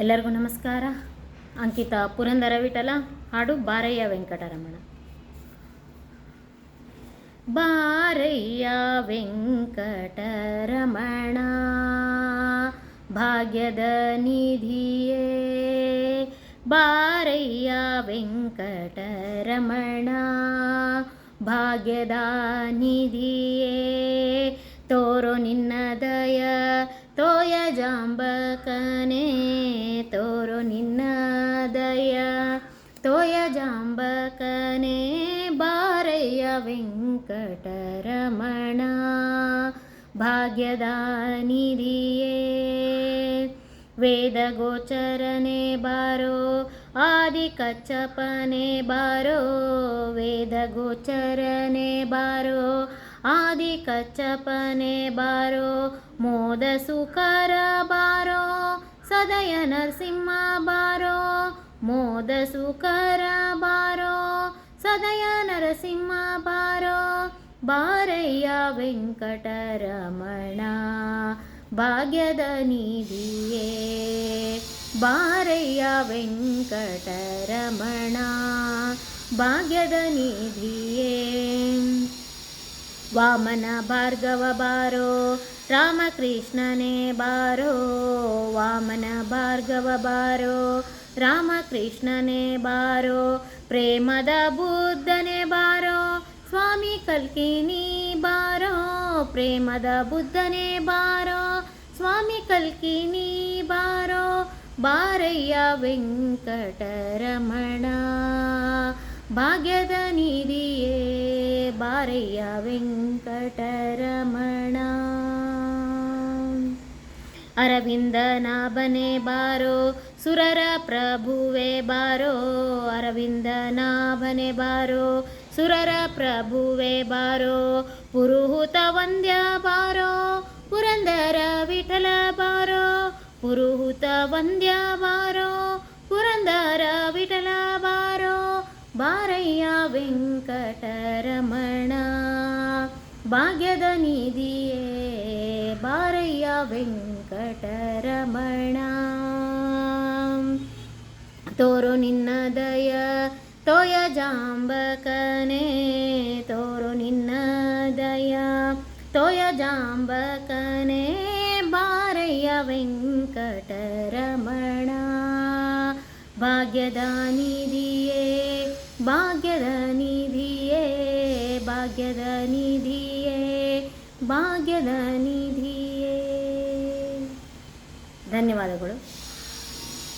ಎಲ್ಲರಿಗೂ ನಮಸ್ಕಾರ. ಅಂಕಿತ ಪುರಂದರ ವಿಠಲ ಹಾಡು ಬಾರಯ್ಯ ವೆಂಕಟರಮಣ. ಬಾರಯ್ಯ ವೆಂಕಟರಮಣ, ಭಾಗ್ಯದ ನಿಧಿಯೇ. ಬಾರಯ್ಯ ವೆಂಕಟರಮಣ, ಭಾಗ್ಯದ ನಿಧಿಯೇ. ತೋರೋ ನಿನ್ನ ದಯ ತೋಯ ಜಾಂಬಕನೇ, ತೋರೋ ನಿನ್ನ ದಯ. ತೋಯ ಜಾಂಬಕನೇ, ಬಾರಯ್ಯ ವೆಂಕಟರಮಣ ಭಾಗ್ಯದ ನಿಧಿಯೇ ವೇದ ಗೋಚರನೆ ಬಾರೋ ಆದಿ ಕಚ್ಚಪನೆ ಬಾರೋ ವೇದ ಗೋಚರನೆ ಬಾರೋ ಆದಿ ಕಚ್ಚಪನೆ ಬಾರೋ, ಮೋದ ಸುಕರ ಬಾರೋ, ಸದಯ ನರಸಿಂಹ ಬಾರೋ, ಮೋದ ಸುಕರ ಬಾರೋ, ಸದಯ ನರಸಿಂಹ ಬಾರೋ, ಬಾರಯ್ಯ ವೆಂಕಟರಮಣ, ಭಾಗ್ಯದ ನಿಧಿಯೇ, ಬಾರಯ್ಯ ವೆಂಕಟರಮಣ, ಭಾಗ್ಯದ ನಿಧಿಯೇ. ವಾಮನ ಭಾರ್ಗವ ಬಾರೋ ರಾಮಕೃಷ್ಣನೇ ಬಾರೋ ವಾಮನ ಭಾರ್ಗವ ಬಾರೋ ರಾಮಕೃಷ್ಣನೇ ಬಾರೋ ಪ್ರೇಮದ ಬುದ್ಧನೇ ಬಾರೋ ಸ್ವಾಮಿ ಕಲ್ಕಿನಿ ಬಾರೋ ಪ್ರೇಮದ ಬುದ್ಧನೇ ಬಾರೋ ಸ್ವಾಮಿ ಕಲ್ಕಿನಿ ಬಾರೋ ಬಾರಯ್ಯ ವೆಂಕಟರಮಣ ಭಾಗ್ಯದ ನಿಧಿಯೇ ಬಾರಯ್ಯ ವೆಂಕಟರಮಣ ಅರವಿಂದನಾಭನೆ ಬಾರೋ ಸುರರ ಪ್ರಭುವೆ ಬಾರೋ ಅರವಿಂದನಾಭನೆ ಬಾರೋ ಸುರರ ಪ್ರಭುವೆ ಬಾರೋ ಪುರುಹುತ ವಂದ್ಯ ಬಾರೋ ಪುರಂದರ ವಿಠಲ ಬಾರೋ ಪುರುಹುತ ವಂದ್ಯ ಬಾರೋ ಪುರಂದರ ವಿಠಲ ಬಾರೋ ಬಾರಯ್ಯ ವೆಂಕಟರಮಣ, ಭಾಗ್ಯದ ನಿಧಿಯೇ ಬಾರಯ್ಯ ವೆಂಕಟರಮಣ. ತೋರು ನಿನ್ನ ದಯ, ತೋಯ ಜಾಂಬಕನೇ, ತೋರು ನಿನ್ನ ದಯ, ತೋಯ ಜಾಂಬಕನೇ, ಬಾರಯ್ಯ ವೆಂಕಟರಮಣ. ಭಾಗ್ಯದ ನಿಧಿಯೇ ಭಾಗ್ಯದ ನಿಧಿಯೇ ಭಾಗ್ಯದ ನಿಧಿಯೇ ಭಾಗ್ಯದ ನಿಧಿಯೇ. ಧನ್ಯವಾದಗಳು.